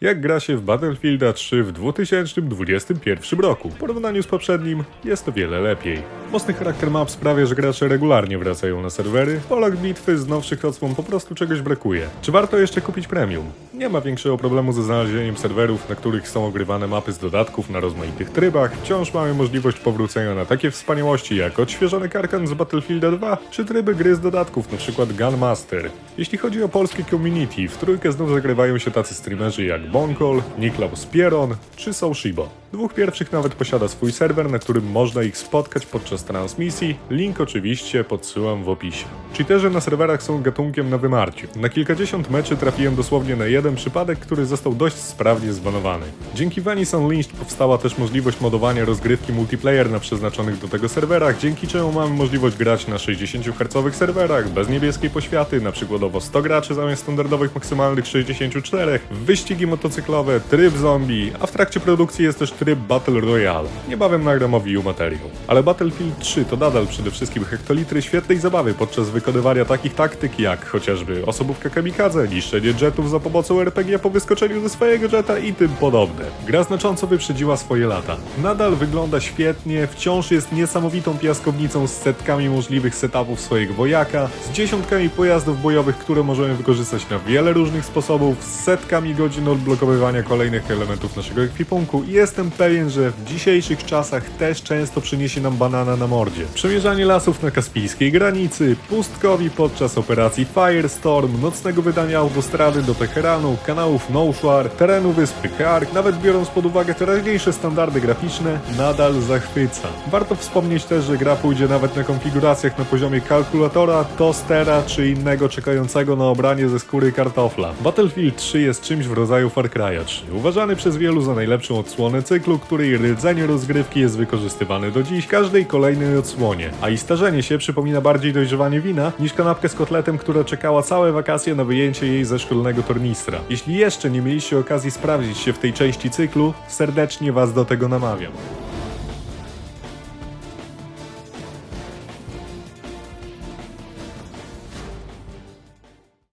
Jak gra się w Battlefielda 3 w 2021 roku? W porównaniu z poprzednim jest o wiele lepiej. Mocny charakter map sprawia, że gracze regularnie wracają na serwery. W polach bitwy z nowszych odsłon po prostu czegoś brakuje. Czy warto jeszcze kupić premium? Nie ma większego problemu ze znalezieniem serwerów, na których są ogrywane mapy z dodatków na rozmaitych trybach. Wciąż mamy możliwość powrócenia na takie wspaniałości jak odświeżony karkan z Battlefielda 2, czy tryby gry z dodatków, np. Gunmaster. Jeśli chodzi o polskie community, w trójkę znów zagrywają się tacy streamerzy jak Bonkol, Niklaus Pieron czy Soushibo. Dwóch pierwszych nawet posiada swój serwer, na którym można ich spotkać podczas transmisji. Link oczywiście podsyłam w opisie. Cheaterzy na serwerach są gatunkiem na wymarciu. Na kilkadziesiąt meczy trafiłem dosłownie na jeden przypadek, który został dość sprawnie zbanowany. Dzięki Venice Unleashed powstała też możliwość modowania rozgrywki multiplayer na przeznaczonych do tego serwerach, dzięki czemu mamy możliwość grać na 60 Hz serwerach, bez niebieskiej poświaty, na przykładowo 100 graczy zamiast standardowych maksymalnych 64, wyścigi motocyklowe, tryb zombie, a w trakcie produkcji jest też tryb Battle Royale. Niebawem nagram o materiał. Ale Battlefield 3 to nadal przede wszystkim hektolitry świetnej zabawy podczas wykonywania takich taktyk jak chociażby osobówka kamikadze, niszczenie jetów za pomocą RPG po wyskoczeniu ze swojego jeta i tym podobne. Gra znacząco wyprzedziła swoje lata. Nadal wygląda świetnie, wciąż jest niesamowitą piaskownicą z setkami możliwych setupów swojego wojaka, z dziesiątkami pojazdów bojowych, które możemy wykorzystać na wiele różnych sposobów, z setkami godzin odblokowywania kolejnych elementów naszego ekwipunku i jestem pewien, że w dzisiejszych czasach też często przyniesie nam banana na mordzie. Przemierzanie lasów na kaspijskiej granicy, pustkowi podczas operacji Firestorm, nocnego wydania autostrady do Teheranu, kanałów Noushar, terenu wyspy Kark, nawet biorąc pod uwagę teraźniejsze standardy graficzne, nadal zachwyca. Warto wspomnieć też, że gra pójdzie nawet na konfiguracjach na poziomie kalkulatora, tostera czy innego czekającego na obranie ze skóry kartofla. Battlefield 3 jest czymś w rodzaju Far Cry'a 3, uważany przez wielu za najlepszą odsłonę cyklu, której rdzenie rozgrywki jest wykorzystywany do dziś każdej kolejnej odsłonie, a i starzenie się przypomina bardziej dojrzewanie wina niż kanapkę z kotletem, która czekała całe wakacje na wyjęcie jej ze szkolnego tornistra. Jeśli jeszcze nie mieliście okazji sprawdzić się w tej części cyklu, serdecznie Was do tego namawiam.